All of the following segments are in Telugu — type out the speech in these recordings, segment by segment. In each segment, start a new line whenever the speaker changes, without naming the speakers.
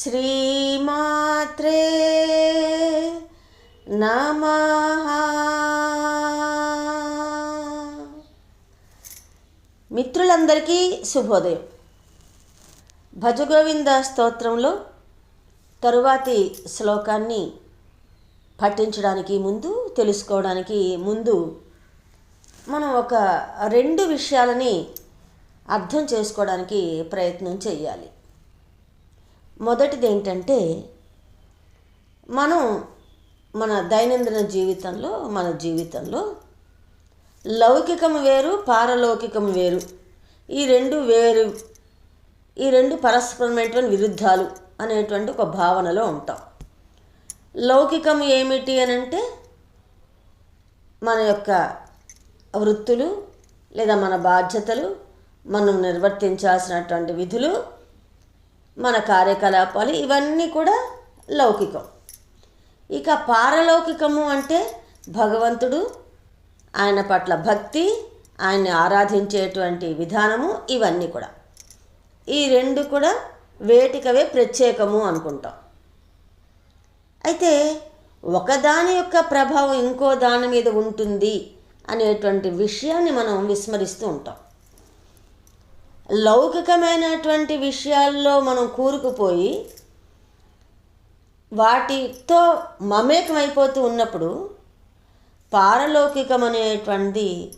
శ్రీమాత్రే నమ మిత్రులందరికీ శుభోదయం. భజగోవింద స్తోత్రంలో తరువాతి శ్లోకాన్ని పఠించడానికి ముందు తెలుసుకోవడానికి ముందు మనం ఒక రెండు విషయాలని అర్థం చేసుకోవడానికి ప్రయత్నం చేయాలి. మొదటిది ఏంటంటే మనం మన దైనందిన జీవితంలో మన జీవితంలో లౌకికం వేరు పారలౌకికం వేరు. ఈ రెండు వేరు ఈ రెండు పరస్పరమైనటువంటి విరుద్ధాలు అనేటువంటి ఒక భావనలో ఉంటాం. లౌకికం ఏమిటి అని అంటే మన యొక్క వృత్తులు లేదా మన బాధ్యతలు మనం నిర్వర్తించాల్సినటువంటి విధులు మన కార్యకలాపాలు ఇవన్నీ కూడా లౌకికం. ఇక పారలౌకికము అంటే భగవంతుడు ఆయన పట్ల భక్తి ఆయన్ని ఆరాధించేటువంటి విధానము ఇవన్నీ కూడా. ఈ రెండు కూడా వేటికవే ప్రత్యేకము అనుకుంటాం. అయితే ఒకదాని యొక్క ప్రభావం ఇంకో దాని మీద ఉంటుంది అనేటువంటి విషయాన్ని మనం విస్మరిస్తూ ఉంటాం. లౌకికమైనటువంటి విషయాల్లో మనం కూరుకుపోయి వాటితో మమేకమైపోతూ ఉన్నప్పుడు పారలౌకికం అనేటువంటిది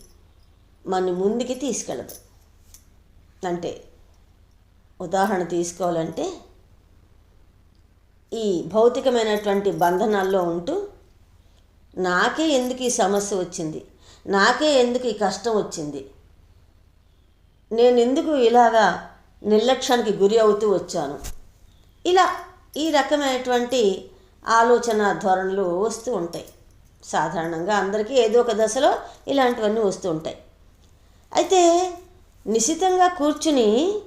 మన ముందుకి తీసుకెళ్ళదు. అంటే ఉదాహరణ తీసుకోవాలంటే ఈ భౌతికమైనటువంటి బంధనాల్లో ఉంటూ నాకే ఎందుకు ఈ సమస్య వచ్చింది? నాకే ఎందుకు ఈ కష్టం వచ్చింది? నేను ఎందుకు ఇలాగా నిర్లక్ష్యానికి గురి అవుతూ వచ్చాను? ఇలా ఈ రకమైనటువంటి ఆలోచన ధోరణులు వస్తూ ఉంటాయి. సాధారణంగా అందరికీ ఏదో ఒక దశలో ఇలాంటివన్నీ వస్తూ ఉంటాయి. అయితే నిశితంగా కూర్చుని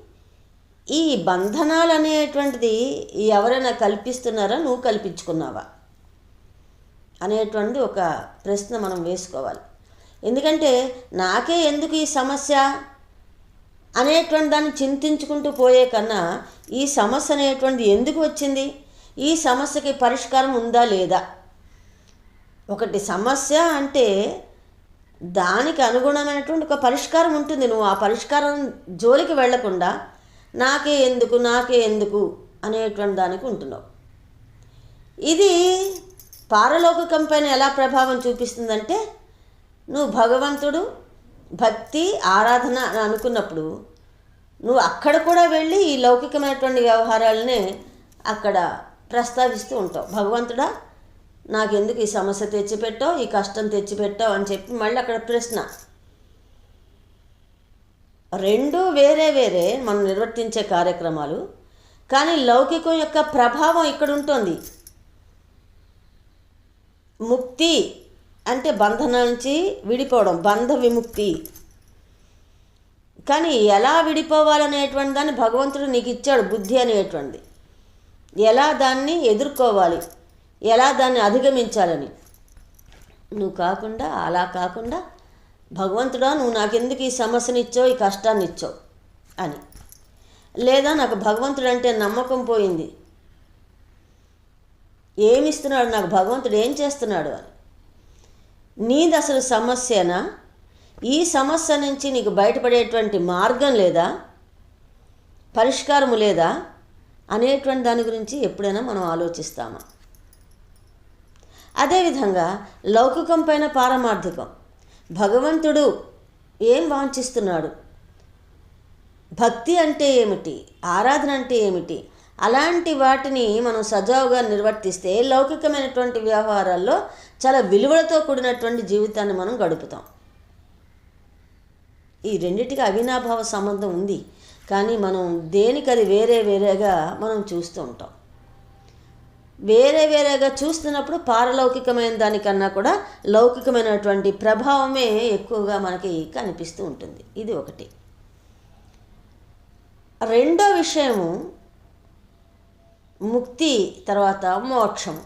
ఈ బంధనాలు అనేటువంటిది ఎవరైనా కల్పిస్తున్నారా? నువ్వు కల్పించుకున్నావా? అనేటువంటిది ఒక ప్రశ్న మనం వేసుకోవాలి. ఎందుకంటే నాకే ఎందుకు ఈ సమస్య? అనేటువంటి దాన్ని చింతించుకుంటూ పోయే కన్నా ఈ సమస్య అనేటువంటిది ఎందుకు వచ్చింది? ఈ సమస్యకి పరిష్కారం ఉందా లేదా? ఒకటి సమస్య అంటే దానికి అనుగుణమైనటువంటి ఒక పరిష్కారం ఉంటుంది. నువ్వు ఆ పరిష్కారం జోలికి వెళ్ళకుండా నాకే ఎందుకు నాకే ఎందుకు అనేటువంటి దానికి ఉంటున్నావు. ఇది పారలోకం పైన ఎలా ప్రభావం చూపిస్తుందంటే నువ్వు భగవంతుడు భక్తి ఆరాధన అని అనుకున్నప్పుడు నువ్వు అక్కడ కూడా వెళ్ళి ఈ లౌకికమైనటువంటి వ్యవహారాలనే అక్కడ ప్రస్తావిస్తూ ఉంటావు. భగవంతుడా నాకెందుకు ఈ సమస్య తెచ్చిపెట్టావు ఈ కష్టం తెచ్చిపెట్టావు అని చెప్పి మళ్ళీ అక్కడ ప్రశ్న. రెండు వేరే వేరే మనం నిర్వర్తించే కార్యక్రమాలు కానీ లౌకికం యొక్క ప్రభావం ఇక్కడ ఉంటుంది. ముక్తి అంటే బంధన నుంచి విడిపోవడం బంధ విముక్తి. కానీ ఎలా విడిపోవాలనేటువంటి దాన్ని భగవంతుడు నీకు ఇచ్చాడు బుద్ధి అనేటువంటిది. ఎలా దాన్ని ఎదుర్కోవాలి ఎలా దాన్ని అధిగమించాలని. నువ్వు కాకుండా అలా కాకుండా భగవంతుడా నువ్వు నాకెందుకు ఈ సమస్యని ఇచ్చావు ఈ కష్టాన్ని ఇచ్చావు అని. లేదా నాకు భగవంతుడు అంటే నమ్మకం పోయింది. ఏమిస్తున్నాడు నాకు భగవంతుడు ఏం చేస్తున్నాడు అని. నీది అసలు సమస్యనా? ఈ సమస్య నుంచి నీకు బయటపడేటువంటి మార్గం లేదా? పరిష్కారము లేదా? అనేటువంటి దాని గురించి ఎప్పుడైనా మనం ఆలోచిస్తామా? అదేవిధంగా లౌకికం పైన పారమార్థికం. భగవంతుడు ఏం వాంఛిస్తున్నాడు? భక్తి అంటే ఏమిటి? ఆరాధన అంటే ఏమిటి? అలాంటి వాటిని మనం సజావుగా నిర్వర్తిస్తే లౌకికమైనటువంటి వ్యవహారాల్లో చాలా విలువలతో కూడినటువంటి జీవితాన్ని మనం గడుపుతాం. ఈ రెండిటికి అవినాభావ సంబంధం ఉంది. కానీ మనం దేనికది వేరే వేరేగా మనం చూస్తూ ఉంటాం. వేరే వేరేగా చూస్తున్నప్పుడు పారలౌకికమైన దానికన్నా కూడా లౌకికమైనటువంటి ప్రభావమే ఎక్కువగా మనకి కనిపిస్తూ ఉంటుంది. ఇది ఒకటి. రెండో విషయము ముక్తి తర్వాత మోక్షం.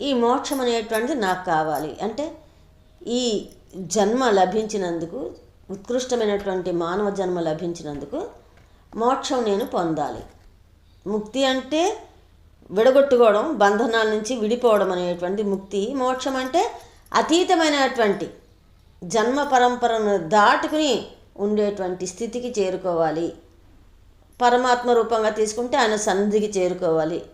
ఈ మోక్షం అనేటువంటిది నాకు కావాలి. అంటే ఈ జన్మ లభించినందుకు ఉత్కృష్టమైనటువంటి మానవ జన్మ లభించినందుకు మోక్షం నేను పొందాలి. ముక్తి అంటే విడగొట్టుకోవడం బంధనాల నుంచి విడిపోవడం అనేటువంటి ముక్తి. మోక్షం అంటే అతీతమైనటువంటి జన్మ పరంపరను దాటుకుని ఉండేటువంటి స్థితికి చేరుకోవాలి. పరమాత్మ రూపంగా తీసుకుంటే ఆయన సన్నిధికి చేరుకోవాలి.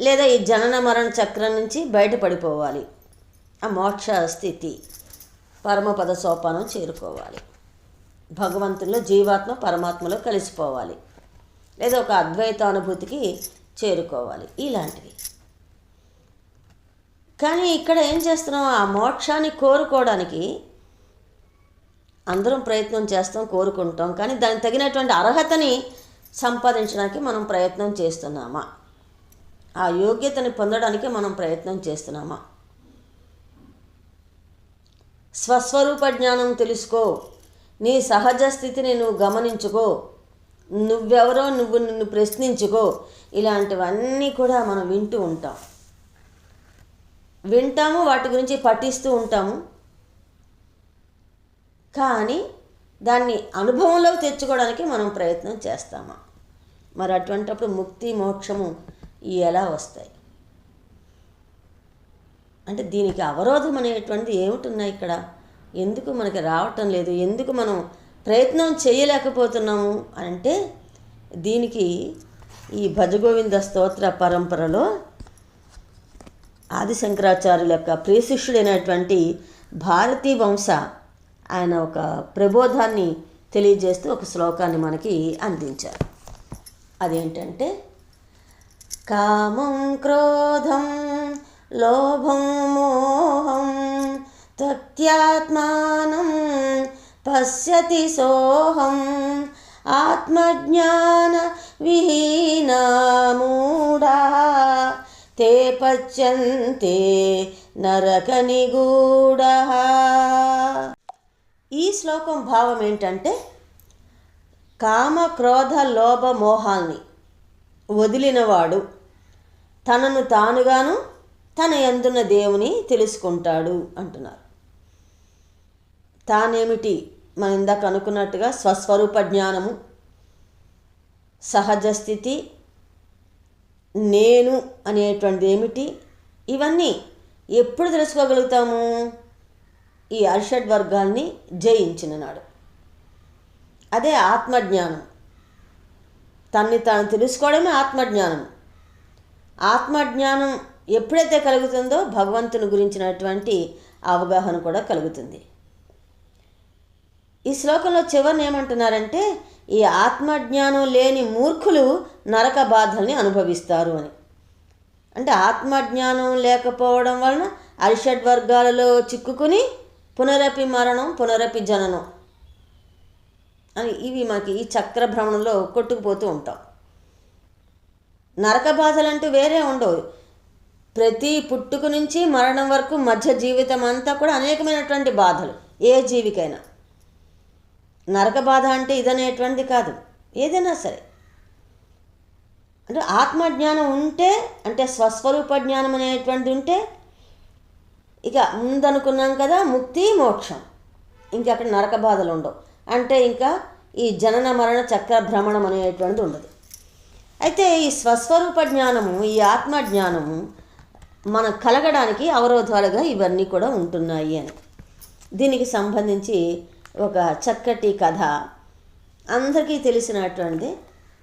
లేదా ఈ జనన మరణ చక్రం నుంచి బయటపడిపోవాలి. ఆ మోక్ష స్థితి పరమపద సోపానం చేరుకోవాలి. భగవంతుల్లో జీవాత్మ పరమాత్మలో కలిసిపోవాలి. లేదా ఒక అద్వైత అనుభూతికి చేరుకోవాలి. ఇలాంటివి. కానీ ఇక్కడ ఏం చేస్తున్నాం? ఆ మోక్షాన్ని కోరుకోవడానికి అందరం ప్రయత్నం చేస్తాం కోరుకుంటాం. కానీ దానికి తగినటువంటి అర్హతని సంపాదించడానికి మనం ప్రయత్నం చేస్తున్నామా? ఆ యోగ్యతని పొందడానికి మనం ప్రయత్నం చేస్తున్నామా? స్వస్వరూప జ్ఞానం తెలుసుకో. నీ సహజ స్థితిని నువ్వు గమనించుకో. నువ్వెవరో నువ్వు నిన్ను ప్రశ్నించుకో. ఇలాంటివన్నీ కూడా మనం వింటూ ఉంటాం. వింటాము వాటి గురించి పఠిస్తూ ఉంటాము. కానీ దాన్ని అనుభవంలోకి తెచ్చుకోవడానికి మనం ప్రయత్నం చేస్తామా? మరి అటువంటప్పుడు ముక్తి మోక్షము ఎలా వస్తాయి? అంటే దీనికి అవరోధం అనేటువంటిది ఏమిటున్నాయి ఇక్కడ? ఎందుకు మనకి రావటం లేదు? ఎందుకు మనం ప్రయత్నం చేయలేకపోతున్నాము? అంటే దీనికి ఈ భజగోవింద స్తోత్ర పరంపరలో ఆదిశంకరాచార్యుల యొక్క ప్రియశిష్యుడైనటువంటి భారతీ వంశ ఆయన ఒక ప్రబోధాన్ని తెలియజేస్తూ ఒక శ్లోకాన్ని మనకి అందించారు. అదేంటంటే కామం క్రోధం లోభం మోహం త్వత్యాత్మానం పశ్యతి సోహం ఆత్మజ్ఞాన విహీనమూఢా తే పచ్యంతే నరక నిగూఢ. ఈ శ్లోకం భావం ఏంటంటే కామ క్రోధ లోభ మోహాల్ని వదిలినవాడు తనను తానుగాను తన ఎందున్న దేవుని తెలుసుకుంటాడు అంటున్నారు. తానేమిటి? మనం ఇందాక అనుకున్నట్టుగా స్వస్వరూప జ్ఞానము సహజ స్థితి నేను అనేటువంటిది ఏమిటి? ఇవన్నీ ఎప్పుడు తెలుసుకోగలుగుతాము? ఈ అర్షడ్ వర్గాల్ని జయించిన నాడు అదే ఆత్మజ్ఞానం. తన్ని తాను తెలుసుకోవడమే ఆత్మజ్ఞానం. ఆత్మజ్ఞానం ఎప్పుడైతే కలుగుతుందో భగవంతుని గురించినటువంటి అవగాహన కూడా కలుగుతుంది. ఈ శ్లోకంలో చివరిని ఏమంటున్నారంటే ఈ ఆత్మజ్ఞానం లేని మూర్ఖులు నరక బాధల్ని అనుభవిస్తారు అని. అంటే ఆత్మజ్ఞానం లేకపోవడం వలన అరిషడ్ వర్గాలలో చిక్కుకుని పునరపి మరణం పునరపి జననం అని ఇవి మనకి ఈ చక్ర భ్రమణంలో కొట్టుకుపోతూ ఉంటాం. నరక బాధలు అంటూ వేరే ఉండవు. ప్రతి పుట్టుకు నుంచి మరణం వరకు మధ్య జీవితం అంతా కూడా అనేకమైనటువంటి బాధలు. ఏ జీవికైనా. నరక బాధ అంటే ఇదనేటువంటిది కాదు. ఏదైనా సరే. అంటే ఆత్మజ్ఞానం ఉంటే అంటే స్వస్వరూప జ్ఞానం అనేటువంటిది ఉంటే ఇక ముందనుకున్నాం కదా ముక్తి మోక్షం. ఇంకా అక్కడ నరక బాధలు ఉండవు. అంటే ఇంకా ఈ జనన మరణ చక్ర భ్రమణం అనేటువంటిది ఉండదు. అయితే ఈ స్వస్వరూప జ్ఞానము ఈ ఆత్మ జ్ఞానము మనం కలగడానికి అవరోధాలుగా ఇవన్నీ కూడా ఉంటున్నాయి అని. దీనికి సంబంధించి ఒక చక్కటి కథ. అందరికీ తెలిసినటువంటి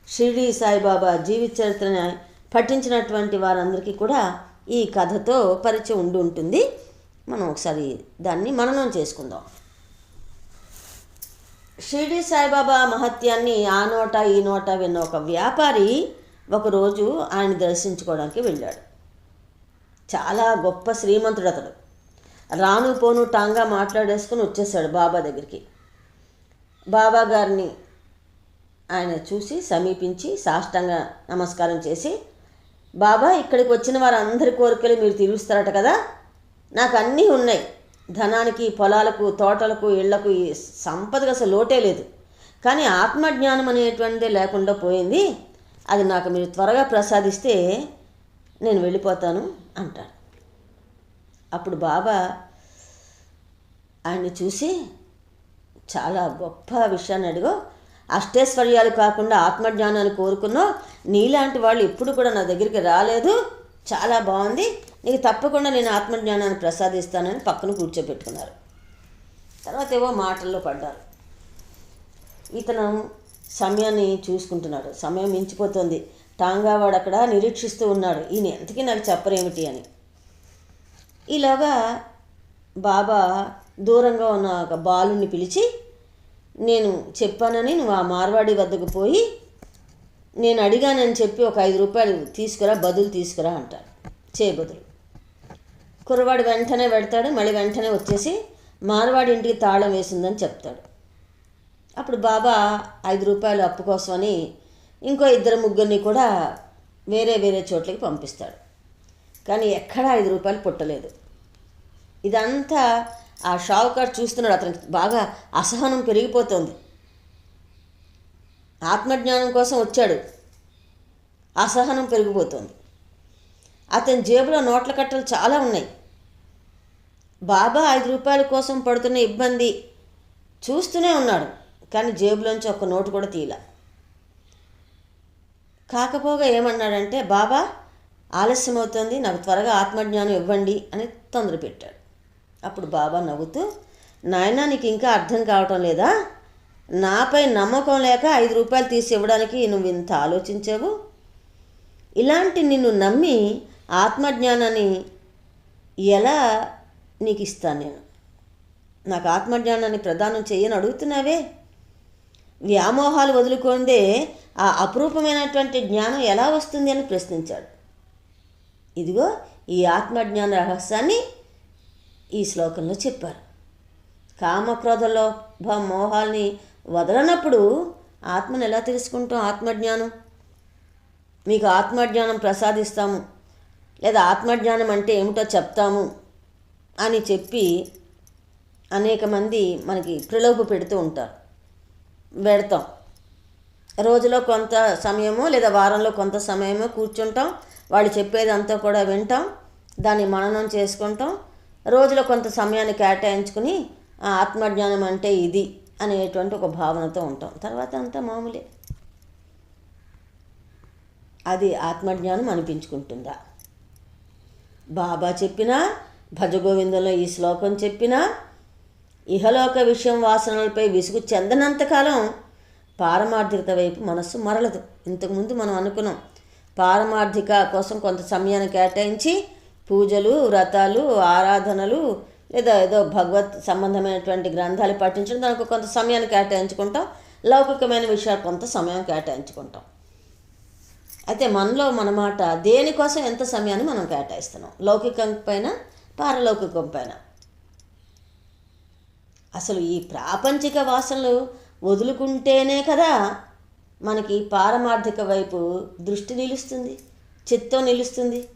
షిరిడి సాయిబాబా జీవిత చరిత్రని పఠించినటువంటి వారందరికీ కూడా ఈ కథతో పరిచయం ఉండి ఉంటుంది. మనం ఒకసారి దాన్ని మననం చేసుకుందాం. షిరిడి సాయిబాబా మహత్యాన్ని ఆ నోట ఈ నోట విన్న ఒక వ్యాపారి ఒకరోజు ఆయన దర్శించుకోవడానికి వెళ్ళాడు. చాలా గొప్ప శ్రీమంతుడు అతడు రాను పోను టాంగా మాట్లాడేసుకుని వచ్చేసాడు బాబా దగ్గరికి. బాబా గారిని ఆయన చూసి సమీపించి సాష్టంగా నమస్కారం చేసి బాబా ఇక్కడికి వచ్చిన వారందరి కోరికలు మీరు తీరుస్తారట కదా? నాకు అన్నీ ఉన్నాయి. ధనానికి పొలాలకు తోటలకు ఇళ్ళకు సంపదకు అసలు లోటే లేదు. కానీ ఆత్మజ్ఞానం అనేటువంటిదే లేకుండా పోయింది. అది నాకు మీరు త్వరగా ప్రసాదిస్తే నేను వెళ్ళిపోతాను అంటాడు. అప్పుడు బాబా ఆయన్ని చూసి చాలా గొప్ప విషయాన్ని అడిగో అష్టైశ్వర్యాలు కాకుండా ఆత్మజ్ఞానాన్ని కోరుకున్నో నీలాంటి వాళ్ళు ఎప్పుడు కూడా నా దగ్గరికి రాలేదు. చాలా బాగుంది. నీకు తప్పకుండా నేను ఆత్మజ్ఞానాన్ని ప్రసాదిస్తానని పక్కన కూర్చోబెట్టుకున్నారు. తర్వాత ఏవో మాటల్లో పడ్డారు. ఇతను సమయాన్ని చూసుకుంటున్నాడు. సమయం మించిపోతుంది. టాంగావాడు అక్కడ నిరీక్షిస్తూ ఉన్నాడు. ఈయన ఎంతకీ నాకు చెప్పరేమిటి అని. ఇలాగా బాబా దూరంగా ఉన్న ఒక బాలుని పిలిచి నేను చెప్పానని నువ్వు ఆ మార్వాడి వద్దకు పోయి నేను అడిగానని చెప్పి ఒక ఐదు రూపాయలు తీసుకురా బదులు తీసుకురా అంటాడు. చేయబదులు కుర్రవాడు వెంటనే పెడతాడు మళ్ళీ వెంటనే వచ్చేసి మారవాడి ఇంటికి తాళం వేసిందని చెప్తాడు. అప్పుడు బాబా ఐదు రూపాయలు అప్పు కోసమని ఇంకో ఇద్దరు ముగ్గురిని కూడా వేరే వేరే చోట్లకి పంపిస్తాడు. కానీ ఎక్కడా ఐదు రూపాయలు పుట్టలేదు. ఇదంతా ఆ షావుకారు చూస్తున్నాడు. అతనికి బాగా అసహనం పెరిగిపోతుంది. ఆత్మజ్ఞానం కోసం వచ్చాడు. అసహనం పెరిగిపోతుంది. అతని జేబులో నోట్ల కట్టలు చాలా ఉన్నాయి. బాబా ఐదు రూపాయల కోసం పడుతున్న ఇబ్బంది చూస్తూనే ఉన్నాడు కానీ జేబులోంచి ఒక్క నోటు కూడా తీయల. కాకపోగా ఏమన్నాడంటే బాబా ఆలస్యం అవుతుంది నాకు త్వరగా ఆత్మజ్ఞానం ఇవ్వండి అని తొందర పెట్టాడు. అప్పుడు బాబా నవ్వుతూ నాయనా నీకు ఇంకా అర్థం కావటం లేదా? నాపై నమ్మకం లేక ఐదు రూపాయలు తీసి ఇవ్వడానికి నువ్వు ఇంత ఆలోచించావు? ఇలాంటి నిన్ను నమ్మి ఆత్మజ్ఞానాన్ని ఎలా నీకు ఇస్తాను నేను. నాకు ఆత్మజ్ఞానాన్ని ప్రదానం చేయని అడుగుతున్నావే? వ్యామోహాలు వదులుకుందే ఆ అపురూపమైనటువంటి జ్ఞానం ఎలా వస్తుంది అని ప్రశ్నించాడు. ఇదిగో ఈ ఆత్మజ్ఞాన రహస్యాన్ని ఈ శ్లోకంలో చెప్పారు. కామక్రోధలో మోహాల్ని వదలనప్పుడు ఆత్మను ఎలా తెలుసుకుంటాం? ఆత్మజ్ఞానం? మీకు ఆత్మజ్ఞానం ప్రసాదిస్తాము. లేదా ఆత్మజ్ఞానం అంటే ఏమిటో చెప్తాము. అని చెప్పి అనేక మంది మనకి ప్రలోభ పెడుతూ ఉంటారు. పెడతాం రోజులో కొంత సమయము లేదా వారంలో కొంత సమయము కూర్చుంటాం. వాళ్ళు చెప్పేది అంతా కూడా వింటాం. దాన్ని మననం చేసుకుంటాం. రోజులో కొంత సమయాన్ని కేటాయించుకుని ఆ ఆత్మజ్ఞానం అంటే ఇది అనేటువంటి ఒక భావనతో ఉంటాం. తర్వాత అంతా మామూలే. అది ఆత్మజ్ఞానం అనిపించుకుంటుందా? బాబా చెప్పినా భజగోవిందంలో ఈ శ్లోకం చెప్పినా ఇహలోక విషయం వాసనలపై విసుగు చెందనంతకాలం పారమార్థికత వైపు మనస్సు మరలదు. ఇంతకుముందు మనం అనుకున్నాం పారమార్థిక కోసం కొంత సమయాన్ని కేటాయించి పూజలు వ్రతాలు ఆరాధనలు లేదా ఏదో భగవత్ సంబంధమైనటువంటి గ్రంథాలు పఠించడం దానికి కొంత సమయాన్ని కేటాయించుకుంటాం లౌకికమైన విషయాలు కొంత సమయం కేటాయించుకుంటాం. అయితే మనలో మన మాట దేనికోసం ఎంత సమయాన్ని మనం కేటాయిస్తున్నాం? లౌకికం పైన పారలోకి పైన అసలు ఈ ప్రాపంచిక వాసనలు వదులుకుంటేనే కదా మనకి పారమార్థిక వైపు దృష్టి నిలుస్తుంది చిత్తం నిలుస్తుంది.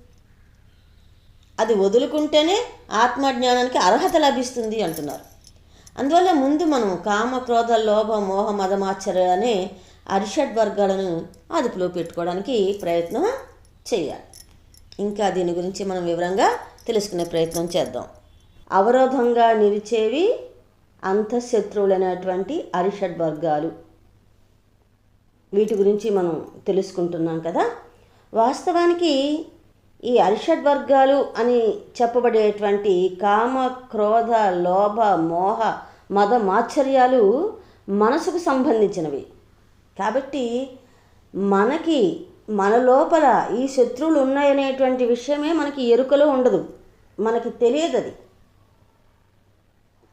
అది వదులుకుంటేనే ఆత్మజ్ఞానానికి అర్హత లభిస్తుంది అంటున్నారు. అందువల్ల ముందు మనం కామ క్రోధ లోభ మోహ మదమాచర్య అనే అరిషడ్ వర్గాలను అదుపులో పెట్టుకోవడానికి ప్రయత్నం చేయాలి. ఇంకా దీని గురించి మనం వివరంగా తెలుసుకునే ప్రయత్నం చేద్దాం. అవరోధంగా నిలిచేవి అంతఃశత్రువులైనటువంటి అరిషడ్ వర్గాలు. వీటి గురించి మనం తెలుసుకుంటున్నాం కదా. వాస్తవానికి ఈ అరిషడ్ వర్గాలు అని చెప్పబడేటువంటి కామ క్రోధ లోభ మోహ మద మాత్సర్యాలు మనసుకు సంబంధించినవి. కాబట్టి మనకి మన లోపల ఈ శత్రువులు ఉన్నాయనేటువంటి విషయమే మనకి ఎరుకలో ఉండదు. మనకి తెలియదు అది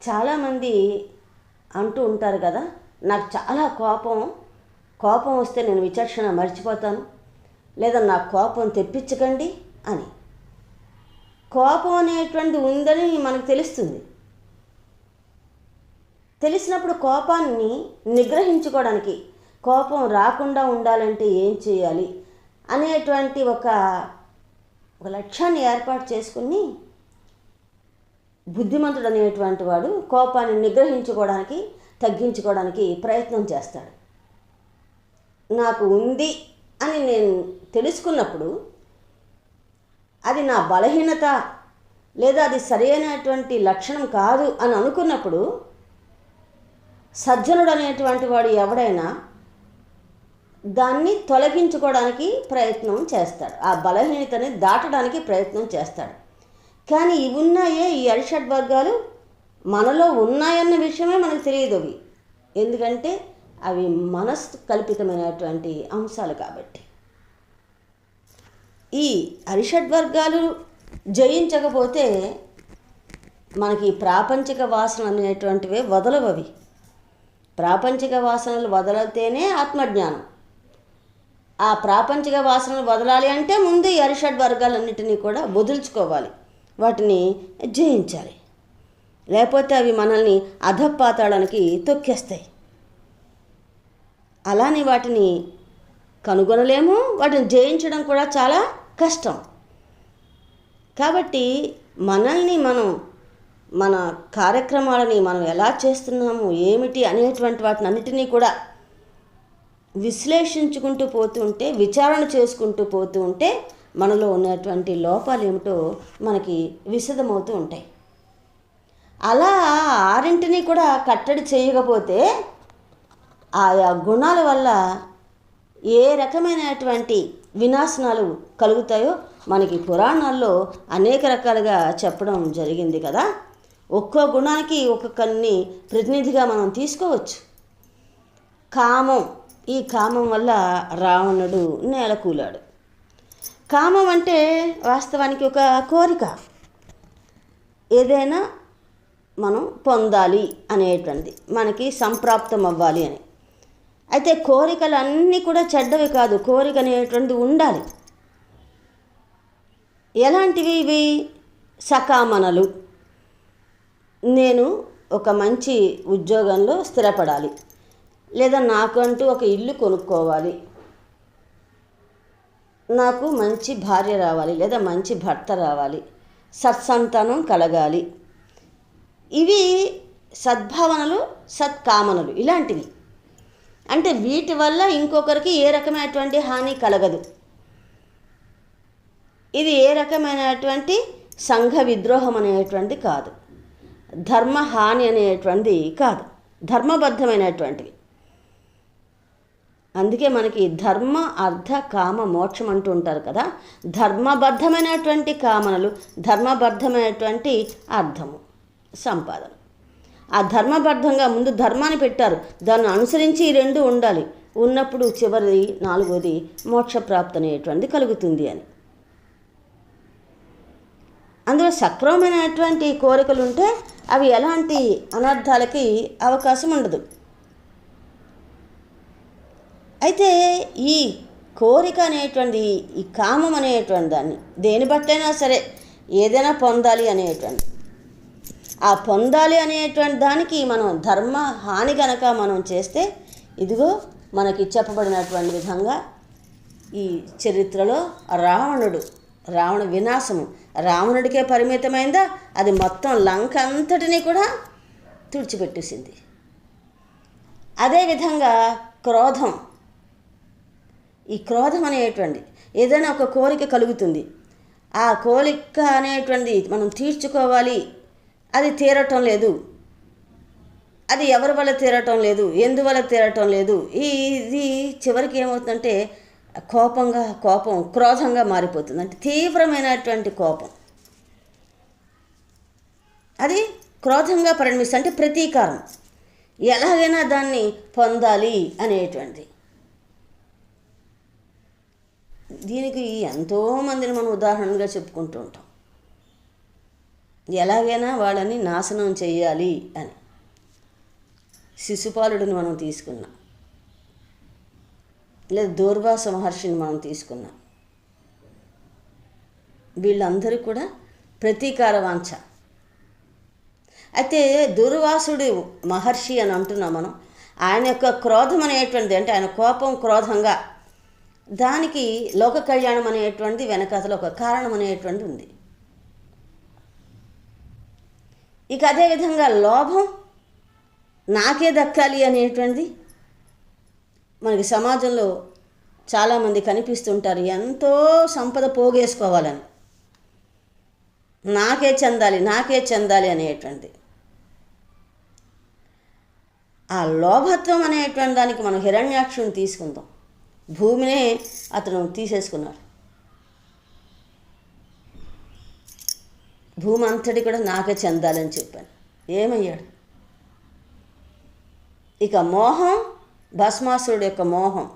చాలామంది అంటూ ఉంటారు కదా నాకు చాలా కోపం. కోపం వస్తే నేను విచక్షణ మర్చిపోతాను. లేదా నా కోపం తెప్పించకండి అని. కోపం అనేటువంటిది ఉందని మనకు తెలుస్తుంది. తెలిసినప్పుడు కోపాన్ని నిగ్రహించుకోవడానికి కోపం రాకుండా ఉండాలంటే ఏం చేయాలి అనేటువంటి ఒక ఒక లక్ష్యాన్ని ఏర్పాటు చేసుకుని బుద్ధిమంతుడు అనేటువంటి వాడు కోపాన్ని నిగ్రహించుకోవడానికి తగ్గించుకోవడానికి ప్రయత్నం చేస్తాడు. నాకు ఉంది అని నేను తెలుసుకున్నప్పుడు అది నా బలహీనత లేదా అది సరైనటువంటి లక్షణం కాదు అని అనుకున్నప్పుడు సజ్జనుడు అనేటువంటి వాడు ఎవడైనా దాన్ని తొలగించుకోవడానికి ప్రయత్నం చేస్తాడు. ఆ బలహీనతని దాటడానికి ప్రయత్నం చేస్తాడు. కానీ ఇవి ఉన్నాయే ఈ అరిషడ్ వర్గాలు మనలో ఉన్నాయన్న విషయమే మనకు తెలియదు అవి. ఎందుకంటే అవి మనస్సు కల్పితమైనటువంటి అంశాలు కాబట్టి. ఈ అరిషడ్ వర్గాలు జయించకపోతే మనకి ప్రాపంచిక వాసన అనేటువంటివే వదలవవి ప్రాపంచిక వాసనలు వదలితేనే ఆత్మజ్ఞానం. ఆ ప్రాపంచిక వాసనలు వదలాలి అంటే ముందు ఈ అరిషడ్ వర్గాలన్నింటినీ కూడా వదులుచుకోవాలి. వాటిని జయించాలి. లేకపోతే అవి మనల్ని అధపాతాళానికి తొక్కేస్తాయి. అలానే వాటిని కనుగొనలేము వాటిని జయించడం కూడా చాలా కష్టం. కాబట్టి మనల్ని మనం మన కార్యక్రమాలని మనం ఎలా చేస్తున్నాము ఏమిటి అనేటువంటి వాటిని అన్నిటినీ కూడా విశ్లేషించుకుంటూ పోతూ ఉంటే విచారణ చేసుకుంటూ పోతూ ఉంటే మనలో ఉన్నటువంటి లోపాలు ఏమిటో మనకి విశదమవుతూ ఉంటాయి. అలా ఆరింటిని కూడా కట్టడి చేయకపోతే ఆయా గుణాల వల్ల ఏ రకమైనటువంటి వినాశనాలు కలుగుతాయో మనకి పురాణాల్లో అనేక రకాలుగా చెప్పడం జరిగింది కదా. ఒక్కో గుణానికి ఒక్కొక్కరిని ప్రతినిధిగా మనం తీసుకోవచ్చు. కామం ఈ కామం వల్ల రావణుడు నేలకూలాడు. కామం అంటే వాస్తవానికి ఒక కోరిక. ఏదైనా మనం పొందాలి అనేటువంటిది. మనకి సంప్రాప్తం అవ్వాలి అని. అయితే కోరికలు అన్నీ కూడా చెడ్డవి కాదు. కోరిక అనేటువంటిది ఉండాలి. ఎలాంటివి ఇవి? సకామనలు. నేను ఒక మంచి ఉద్యోగంలో స్థిరపడాలి. లేదా నాకంటూ ఒక ఇల్లు కొనుక్కోవాలి. నాకు మంచి భార్య రావాలి లేదా మంచి భర్త రావాలి. సత్సంతానం కలగాలి. ఇవి సద్భావనలు సత్కామనలు ఇలాంటివి. అంటే వీటి వల్ల ఇంకొకరికి ఏ రకమైనటువంటి హాని కలగదు. ఇది ఏ రకమైనటువంటి సంఘ విద్రోహం అనేటువంటిది కాదు. ధర్మ హాని అనేటువంటిది కాదు. ధర్మబద్ధమైనటువంటివి అందుకే మనకి ధర్మ అర్థ కామ మోక్షం అంటూ ఉంటారు కదా. ధర్మబద్ధమైనటువంటి కామనలు ధర్మబద్ధమైనటువంటి అర్థము సంపాదన. ఆ ధర్మబద్ధంగా ముందు ధర్మాన్ని పెట్టారు. దాన్ని అనుసరించి ఈ రెండు ఉండాలి. ఉన్నప్పుడు చివరిది నాలుగోది మోక్షప్రాప్తి అనేటువంటిది కలుగుతుంది అని. అందులో సక్రమమైనటువంటి కోరికలు ఉంటే అవి ఎలాంటి అనర్థాలకి అవకాశం ఉండదు. అయితే ఈ కోరిక అనేటువంటి ఈ కామం అనేటువంటి దాన్ని దేని బట్టైనా సరే ఏదైనా పొందాలి అనేటువంటి ఆ పొందాలి అనేటువంటి దానికి మనం ధర్మ హాని గనక మనం చేస్తే ఇదిగో మనకి చెప్పబడినటువంటి విధంగా ఈ చరిత్రలో రావణుడు రావణ వినాశము. రావణుడికే పరిమితమైందా? అది మొత్తం లంక అంతటినీ కూడా తుడిచిపెట్టేసింది. అదేవిధంగా క్రోధం. ఈ క్రోధం అనేటువంటి ఏదైనా ఒక కోరిక కలుగుతుంది. ఆ కోరిక అనేటువంటిది మనం తీర్చుకోవాలి. అది తీరటం లేదు. అది ఎవరి వల్ల తీరటం లేదు? ఎందువల్ల తీరటం లేదు? ఈ ఇది చివరికి ఏమవుతుందంటే కోపంగా కోపం క్రోధంగా మారిపోతుంది. అంటే తీవ్రమైనటువంటి కోపం. అది క్రోధంగా పరిణమిస్తుంది. అంటే ప్రతీకారం. ఎలాగైనా దాన్ని పొందాలి అనేటువంటిది. దీనికి ఎంతోమందిని మనం ఉదాహరణగా చెప్పుకుంటూ ఉంటాం. ఎలాగైనా వాళ్ళని నాశనం చేయాలి అని. శిశుపాలుడిని మనం తీసుకున్నాం. లేదా దూర్వాస మహర్షిని మనం తీసుకున్నాం. వీళ్ళందరూ కూడా ప్రతీకార వాంఛ. అయితే దుర్వాసుడు మహర్షి అని అంటున్నాం మనం. ఆయన యొక్క క్రోధం అనేటువంటిది అంటే ఆయన కోపం క్రోధంగా దానికి లోక కళ్యాణం అనేటువంటిది వెనకాతలో ఒక కారణం అనేటువంటిది ఉంది. ఇక అదేవిధంగా లోభం నాకే దక్కాలి అనేటువంటిది మనకి సమాజంలో చాలామంది కనిపిస్తుంటారు. ఎంతో సంపద పోగేసుకోవాలని. నాకే చెందాలి నాకే చెందాలి అనేటువంటిది. ఆ లోభత్వం అనేటువంటి దానికి మనం హిరణ్యాక్షుని తీసుకుందాం. భూమినే అతను తీసేసుకున్నాడు భూమి అంతటి కూడా నాకే చెందాలని చెప్పాను. ఏమయ్యాడు? ఇక మోహం భస్మాసురుడు యొక్క మోహం.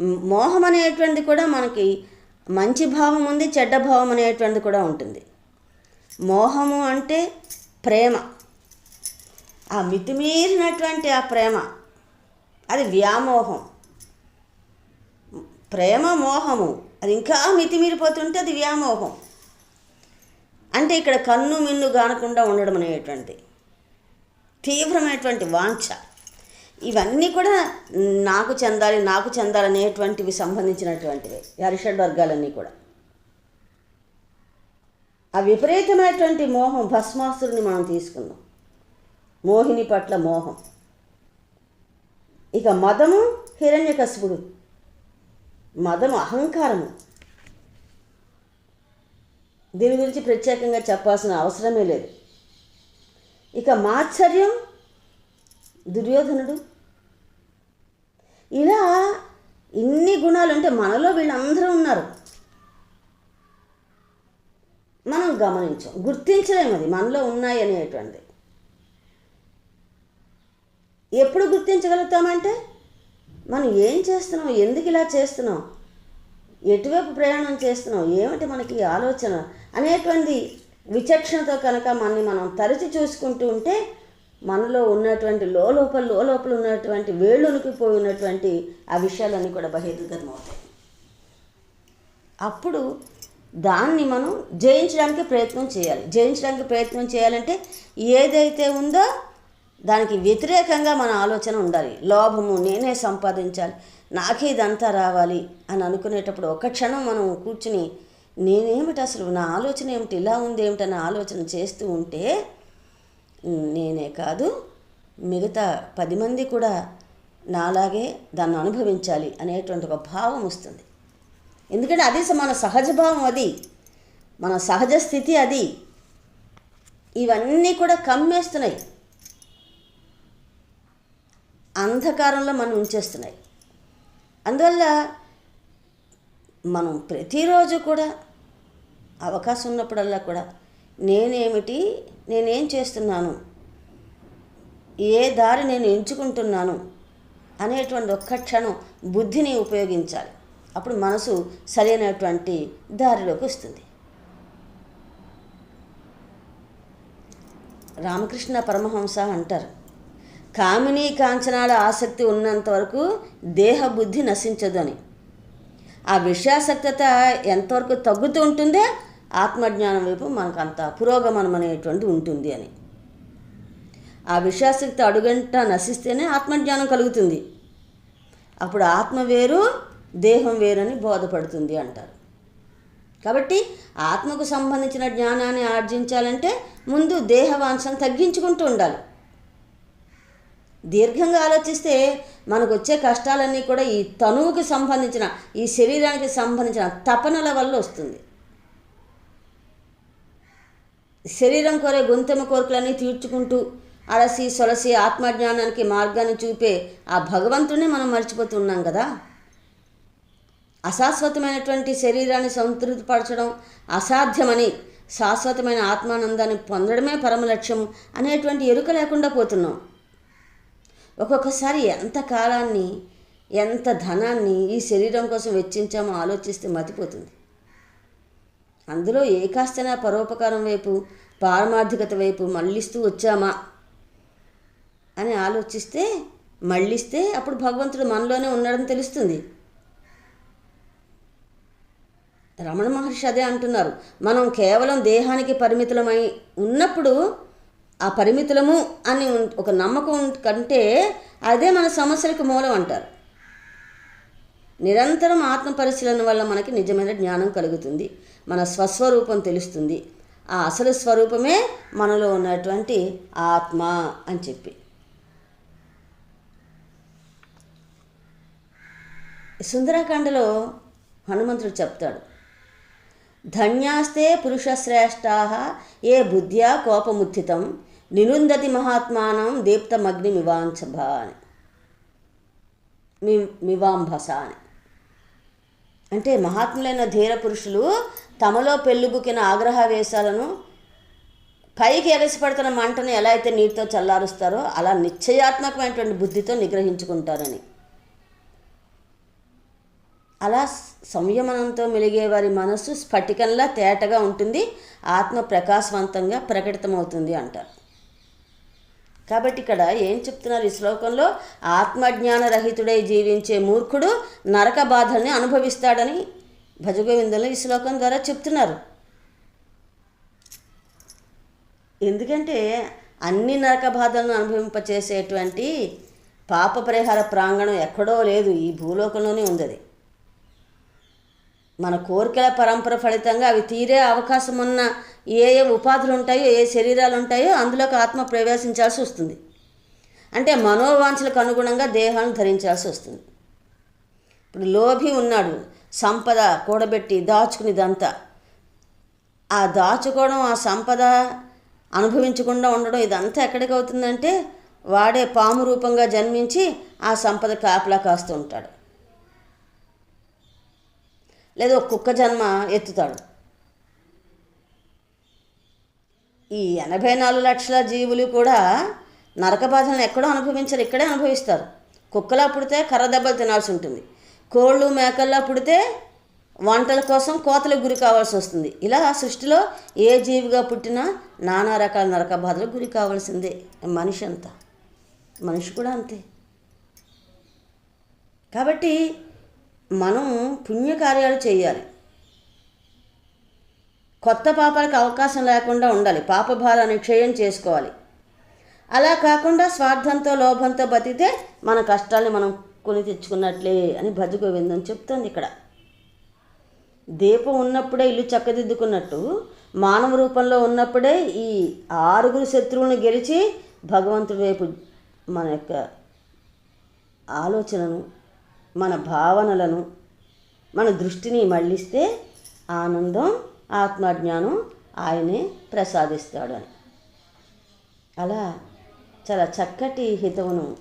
మోహం అనేటువంటిది కూడా మనకి మంచి భావం ఉంది చెడ్డ భావం అనేటువంటిది కూడా ఉంటుంది. మోహము అంటే ప్రేమ. ఆ మితిమీరినటువంటి ఆ ప్రేమ అది వ్యామోహం. ప్రేమ మోహము అది ఇంకా మితిమీరిపోతుంటే అది వ్యామోహం. అంటే ఇక్కడ కన్ను మిన్ను కానకుండా ఉండడం అనేటువంటిది. తీవ్రమైనటువంటి వాంఛ. ఇవన్నీ కూడా నాకు చెందాలి నాకు చెందాలి అనేటువంటివి సంబంధించినటువంటివి. అరిషడ్ వర్గాలన్నీ కూడా. ఆ విపరీతమైనటువంటి మోహం భస్మాసురుని మనం తీసుకుందాం. మోహిని పట్ల మోహం. ఇక మదము హిరణ్యకశిపుడు. మదము అహంకారము. దీని గురించి ప్రత్యేకంగా చెప్పాల్సిన అవసరమే లేదు. ఇక మాత్సర్యం దుర్యోధనుడు. ఇలా ఇన్ని గుణాలు అంటే మనలో వీళ్ళందరూ ఉన్నారు. మనం గమనించాం గుర్తించలేము అది మనలో ఉన్నాయి అనేటువంటిది. ఎప్పుడు గుర్తించగలుగుతామంటే మనం ఏం చేస్తున్నాం? ఎందుకు ఇలా చేస్తున్నాం? ఎటువైపు ప్రయాణం చేస్తున్నాం? ఏమిటి మనకి ఆలోచన? అనేటువంటి విచక్షణతో కనుక మనని మనం తరచి చూసుకుంటూ ఉంటే మనలో ఉన్నటువంటి లోపల లోపల ఉన్నటువంటి వేళ్ళునికి ఉన్నటువంటి ఆ విషయాలన్నీ కూడా బహిర్గతం అవుతాయి అప్పుడు దాన్ని మనం జయించడానికి ప్రయత్నం చేయాలి. జయించడానికి ప్రయత్నం చేయాలంటే ఏదైతే ఉందో దానికి వ్యతిరేకంగా మన ఆలోచన ఉండాలి. లోభము నేనే సంపాదించాలి. నాకే ఇదంతా రావాలి అని అనుకునేటప్పుడు ఒక క్షణం మనం కూర్చుని నేనేమిటి అసలు నా ఆలోచన ఏమిటి? ఇలా ఉంది ఏమిటని ఆలోచన చేస్తూ ఉంటే నేనే కాదు మిగతా పది మంది కూడా నాలాగే దాన్ని అనుభవించాలి అనేటువంటి ఒక భావం వస్తుంది. ఎందుకంటే అది మన సహజ భావం అది. మన సహజ స్థితి అది. ఇవన్నీ కూడా కమ్మేస్తున్నాయి. అంధకారంలో మనం ఉంచేస్తున్నాయి. అందువల్ల మనం ప్రతిరోజు కూడా అవకాశం ఉన్నప్పుడల్లా కూడా నేనేమిటి నేనేం చేస్తున్నాను ఏ దారి నేను ఎంచుకుంటున్నాను అనేటువంటి ఒక్క క్షణం బుద్ధిని ఉపయోగించాలి. అప్పుడు మనసు సరైనటువంటి దారిలోకి వస్తుంది. రామకృష్ణ పరమహంస అంటారు కామినీ కాంచనాల ఆసక్తి ఉన్నంత వరకు దేహ బుద్ధి నశించదు అని ఆ విషయాసక్తత ఎంతవరకు తగ్గుతూ ఉంటుందే ఆత్మజ్ఞానం వైపు మనకు అంత పురోగమనం అనేటువంటి ఉంటుంది అని. ఆ విషయాసక్తి అడుగంట నశిస్తేనే ఆత్మజ్ఞానం కలుగుతుంది. అప్పుడు ఆత్మ వేరు దేహం వేరని బోధపడుతుంది అంటారు. కాబట్టి ఆత్మకు సంబంధించిన జ్ఞానాన్ని ఆర్జించాలంటే ముందు దేహవాంసం తగ్గించుకుంటూ ఉండాలి. దీర్ఘంగా ఆలోచిస్తే మనకు వచ్చే కష్టాలన్నీ కూడా ఈ తనువుకి సంబంధించిన ఈ శరీరానికి సంబంధించిన తపనల వల్ల వస్తుంది. శరీరం కోరే గొంతెమ కోరికలన్నీ తీర్చుకుంటూ అలసి సొలసి ఆత్మజ్ఞానానికి మార్గాన్ని చూపే ఆ భగవంతునే మనం మర్చిపోతున్నాం కదా. అశాశ్వతమైనటువంటి శరీరాన్ని సంతృప్తిపరచడం అసాధ్యమని శాశ్వతమైన ఆత్మానందాన్ని పొందడమే పరమ లక్ష్యం అనేటువంటి ఎరుక లేకుండా పోతున్నాం. ఒక్కొక్కసారి ఎంత కాలాన్ని ఎంత ధనాన్ని ఈ శరీరం కోసం వెచ్చించామో ఆలోచిస్తే మతిపోతుంది. అందులో ఏ కాస్తైనా పరోపకారం వైపు పారమార్థికత వైపు మళ్ళిస్తూ వచ్చామా అని ఆలోచిస్తే మళ్ళిస్తే అప్పుడు భగవంతుడు మనలోనే ఉన్నాడని తెలుస్తుంది. రమణ మహర్షి అదే అంటున్నారు. మనం కేవలం దేహానికి పరిమితులమై ఉన్నప్పుడు పరిమితులము అని ఒక నమ్మకం కంటే అదే మన సమస్యలకు మూలం అంటారు. నిరంతరం ఆత్మ పరిశీలన వల్ల మనకి నిజమైన జ్ఞానం కలుగుతుంది. మన స్వస్వరూపం తెలుస్తుంది. ఆ అసలు స్వరూపమే మనలో ఉన్నటువంటి ఆత్మ అని చెప్పి. సుందరకాండలో హనుమంతుడు చెప్తాడు. ధన్యాస్తే పురుషశ్రేష్టా ఏ బుద్ధ్యా కోపముత్థితం నిరుంధతి మహాత్మానం దీప్తమగ్నిమివాంఛభ అని మి మివాంభస అని అంటే మహాత్ములైన ధీర పురుషులు తమలో పెళ్ళుబుకిన ఆగ్రహావేశాలను పైకి ఎగసిపడుతున్న మంటను ఎలా అయితే నీటితో చల్లారుస్తారో అలా నిశ్చయాత్మకమైనటువంటి బుద్ధితో నిగ్రహించుకుంటారని. అలా సంయమనంతో మెలిగే వారి మనస్సు స్ఫటికంలా తేటగా ఉంటుంది ఆత్మ ప్రకాశవంతంగా ప్రకటితమవుతుంది అంటారు. కాబట్టి ఇక్కడ ఏం చెప్తున్నారు ఈ శ్లోకంలో? ఆత్మజ్ఞాన రహితుడై జీవించే మూర్ఖుడు నరక బాధల్ని అనుభవిస్తాడని భజగోవిందులు ఈ శ్లోకం ద్వారా చెప్తున్నారు. ఎందుకంటే అన్ని నరక బాధలను అనుభవింపచేసేటువంటి పాప పరిహార ప్రాంగణం ఎక్కడో లేదు ఈ భూలోకంలోనే ఉంది మన కోరికల పరంపర ఫలితంగా అవి తీరే అవకాశం ఉన్న ఏ ఏ ఉపాధులు ఉంటాయో ఏ శరీరాలు ఉంటాయో అందులోకి ఆత్మ ప్రవేశించాల్సి వస్తుంది. అంటే మనోవాంఛలకు అనుగుణంగా దేహాన్ని ధరించాల్సి వస్తుంది. ఇప్పుడు లోభి ఉన్నాడు సంపద కూడబెట్టి దాచుకునేదంతా. ఆ దాచుకోవడం ఆ సంపద అనుభవించకుండా ఉండడం ఇదంతా ఎక్కడికి అవుతుందంటే వాడే పాము రూపంగా జన్మించి ఆ సంపద కాపలా కాస్తూ ఉంటాడు. లేదా ఒక కుక్క జన్మ ఎత్తుతాడు. ఈ ఎనభై నాలుగు లక్షల జీవులు కూడా నరక బాధలను ఎక్కడో అనుభవించరు ఇక్కడే అనుభవిస్తారు. కుక్కలా పుడితే కర్ర దెబ్బలు తినాల్సి ఉంటుంది. కోళ్ళు మేకల్లా పుడితే వంటల కోసం కోతలకు గురి కావాల్సి వస్తుంది. ఇలా సృష్టిలో ఏ జీవిగా పుట్టినా నానా రకాల నరక బాధలకు గురి కావాల్సిందే. మనిషి అంతా. మనిషి కూడా అంతే. కాబట్టి మనం పుణ్యకార్యాలు చేయాలి. కొత్త పాపాలకు అవకాశం లేకుండా ఉండాలి. పాపభారాన్ని క్షయం చేసుకోవాలి. అలా కాకుండా స్వార్థంతో లోభంతో బతికితే మన కష్టాల్ని మనం కొని తెచ్చుకున్నట్లే అని భజ గోవిందం చెప్తుంది ఇక్కడ. దీపం ఉన్నప్పుడే ఇల్లు చక్కదిద్దుకున్నట్టు మానవ రూపంలో ఉన్నప్పుడే ఈ ఆరుగురు శత్రువులను గెలిచి భగవంతుడి వైపు మన యొక్క ఆలోచనను మన భావనలను మన దృష్టిని మళ్ళిస్తే ఆనందం ఆత్మజ్ఞానం ఆయనే ప్రసాదిస్తాడని. అలా చాలా చక్కటి హితవును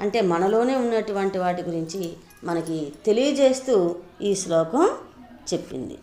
అంటే మనలోనే ఉన్నటువంటి వాటి గురించి మనకి తెలియజేస్తూ ఈ శ్లోకం చెప్పింది.